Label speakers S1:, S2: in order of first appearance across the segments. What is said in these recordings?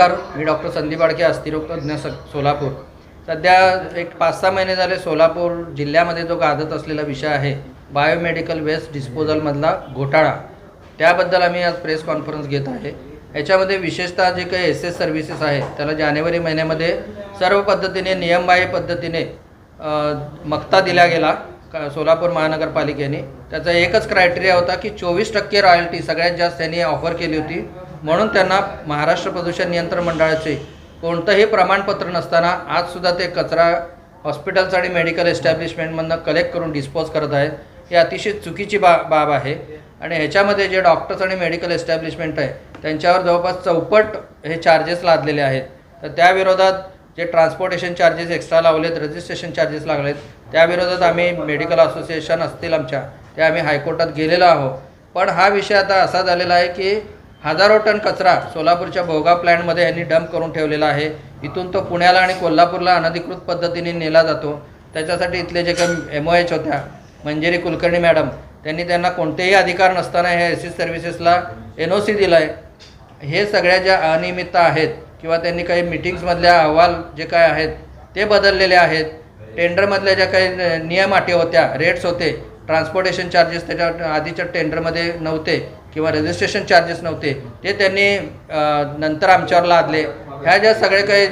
S1: नमस्कार मी डॉक्टर संदीप आडके अस्थिरोगतज्ञ स सोलापूर. सध्या एक पाच सहा महिने झाले सोलापूर जिल्ह्यामध्ये जो गाजत असलेला विषय आहे बायोमेडिकल वेस्ट डिस्पोजलमधला घोटाळा. त्याबद्दल आम्ही आज प्रेस कॉन्फरन्स घेत आहे. याच्यामध्ये विशेषतः जे काही एस एस सर्व्हिसेस आहे त्याला जानेवारी महिन्यामध्ये सर्व पद्धतीने नियमबाह्य पद्धतीने मक्ता दिला गेला सोलापूर महानगरपालिकेने. त्याचा एकच क्रायटेरिया होता की चोवीस टक्के रॉयल्टी सगळ्यात जास्त त्यांनी ऑफर केली होती. म्हणून त्यांना महाराष्ट्र प्रदूषण नियंत्रण मंडळाचे कोणतंही प्रमाणपत्र नसताना आजसुद्धा ते कचरा हॉस्पिटल्स आणि मेडिकल एस्टॅब्लिशमेंटमधनं कलेक्ट करून डिस्पोज करत आहेत. ही अतिशय चुकीची बा बाब आहे. आणि ह्याच्यामध्ये जे डॉक्टर्स आणि मेडिकल एस्टॅब्लिशमेंट आहे त्यांच्यावर जवळपास चौपट हे चार्जेस लादलेले आहेत. तर त्याविरोधात जे ट्रान्सपोर्टेशन चार्जेस एक्स्ट्रा लावलेत रजिस्ट्रेशन चार्जेस लागलेत त्याविरोधात आम्ही मेडिकल असोसिएशन असतील आमच्या ते आम्ही हायकोर्टात गेलेलो आहोत. पण हा विषय आता असा झालेला आहे की हजारो टन कचरा सोलापूरच्या भोगा प्लॅनमध्ये यांनी डंप करून ठेवलेला आहे. इथून तो पुण्याला आणि कोल्हापूरला अनधिकृत पद्धतीने नेला जातो. त्याच्यासाठी इथले जे काही एम ओ एच होत्या मंजिरी कुलकर्णी मॅडम त्यांनी त्यांना कोणतेही अधिकार नसताना ह्या एस सी सर्व्हिसेसला एन ओ सी दिला आहे हे सगळ्या ज्या अनियमितता आहेत किंवा त्यांनी काही मिटिंग्समधल्या अहवाल जे काय आहेत ते बदललेले आहेत. टेंडरमधल्या ज्या काही नियम अटी होत्या रेट्स होते ट्रान्सपोर्टेशन चार्जेस त्याच्या आधीच्या टेंडरमध्ये नव्हते किंवा रजिस्ट्रेशन चार्जेस नव्हते. ते त्यांनी नंतर आमच्यावर लादले. ह्या ज्या सगळ्या काही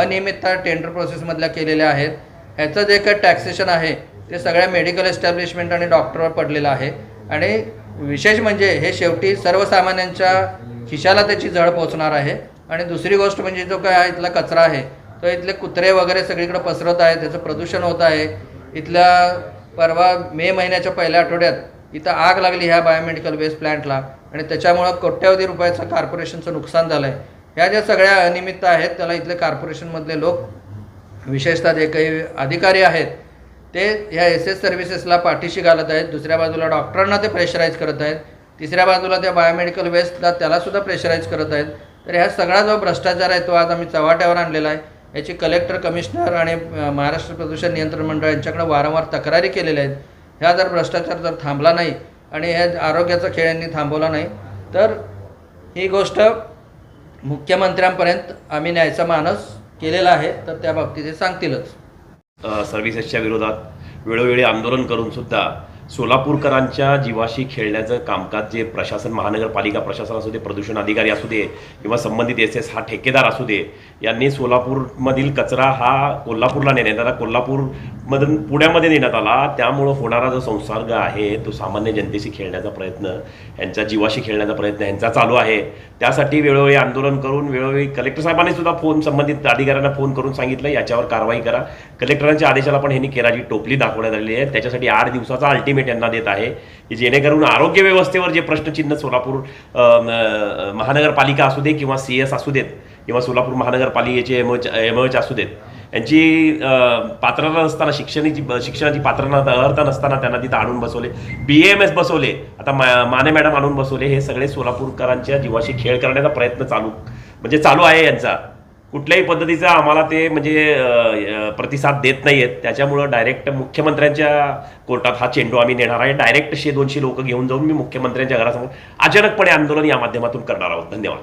S1: अनियमितता टेंडर प्रोसेसमधल्या केलेल्या आहेत ह्याचं जे काही टॅक्सेशन आहे ते सगळ्या मेडिकल एस्टॅब्लिशमेंट आणि डॉक्टरवर पडलेलं आहे. आणि विशेष म्हणजे हे शेवटी सर्वसामान्यांच्या खिशाला त्याची जळ पोचणार आहे. आणि दुसरी गोष्ट म्हणजे जो काय इथला कचरा आहे तो इथले कुत्रे वगैरे सगळीकडे पसरत आहे त्याचं प्रदूषण होत आहे. इथल्या परवा मे महिन्याच्या पहिल्या आठवड्यात इथं आग लागली ह्या बायोमेडिकल वेस्ट प्लॅन्टला आणि त्याच्यामुळं कोट्यावधी रुपयाचं कॉर्पोरेशनचं नुकसान झालं आहे ह्या ज्या सगळ्या अनियमित आहेत त्याला इथले कॉर्पोरेशनमधले लोक विशेषतः जे काही अधिकारी आहेत ते ह्या एस एस सर्व्हिसेसला पाठीशी घालत आहेत. दुसऱ्या बाजूला डॉक्टरांना ते प्रेशराईज करत आहेत. तिसऱ्या बाजूला त्या बायोमेडिकल वेस्टला त्यालासुद्धा प्रेशराईज करत आहेत. तर ह्या सगळा जो भ्रष्टाचार आहे तो आज आम्ही चव्हाट्यावर आणलेला आहे. याची कलेक्टर कमिशनर आणि महाराष्ट्र प्रदूषण नियंत्रण मंडळ यांच्याकडे वारंवार तक्रारी केलेल्या आहेत. ह्या जर भ्रष्टाचार जर थांबला नाही आणि ह्या आरोग्याचा खेळ यांनी थांबवला नाही तर ही गोष्ट मुख्यमंत्र्यांपर्यंत आम्ही न्यायचा मानस केलेला आहे तर त्या बाबतीत ते सांगतीलच.
S2: सर्व्हिसेसच्या विरोधात वेळोवेळी आंदोलन करून सुद्धा सोलापूरकरांच्या जीवाशी खेळण्याचं कामकाज जे प्रशासन महानगरपालिका प्रशासन असू दे प्रदूषण अधिकारी असू दे किंवा संबंधित एस एस हा ठेकेदार असू दे यांनी सोलापूरमधील कचरा हा कोल्हापूरला नेण्यात आला. कोल्हापूरमधून पुण्यामध्ये नेण्यात आला. त्यामुळं होणारा जो संसर्ग आहे तो सामान्य जनतेशी खेळण्याचा प्रयत्न यांच्या जीवाशी खेळण्याचा प्रयत्न यांचा चालू आहे. त्यासाठी वेळोवेळी आंदोलन करून वेळोवेळी कलेक्टर साहेबांनी सुद्धा फोन संबंधित अधिकाऱ्यांना फोन करून सांगितलं. याच्यावर कारवाई करा. कलेक्टरांच्या आदेशाला पण यांनी केराची टोपली दाखवण्यात आलेली आहे. त्याच्यासाठी आठ दिवसाचा अल्टिमेट यांना देत आहे की जेणेकरून आरोग्य व्यवस्थेवर जे प्रश्नचिन्ह सोलापूर महानगरपालिका असू दे किंवा सी एस असू देत किंवा सोलापूर महानगरपालिकेचे एम एम एच असू देत यांची पात्रता नसताना शिक्षणाची शिक्षणाची पात्रता अर्हता नसताना त्यांना तिथं आणून बसवले. बी एम एस बसवले. आता मा माने मॅडम आणून बसवले. हे सगळे सोलापूरकरांच्या जीवाशी खेळ करण्याचा प्रयत्न चालू म्हणजे चालू आहे यांचा. कुठल्याही पद्धतीचा आम्हाला ते म्हणजे प्रतिसाद देत नाही आहेत त्याच्यामुळं डायरेक्ट मुख्यमंत्र्यांच्या कोर्टात हा चेंडू आम्ही नेणार आहे. डायरेक्ट शे दोनशे लोक घेऊन जाऊन मी मुख्यमंत्र्यांच्या घरासमोर अचानकपणे आंदोलन या माध्यमातून करणार आहोत. धन्यवाद.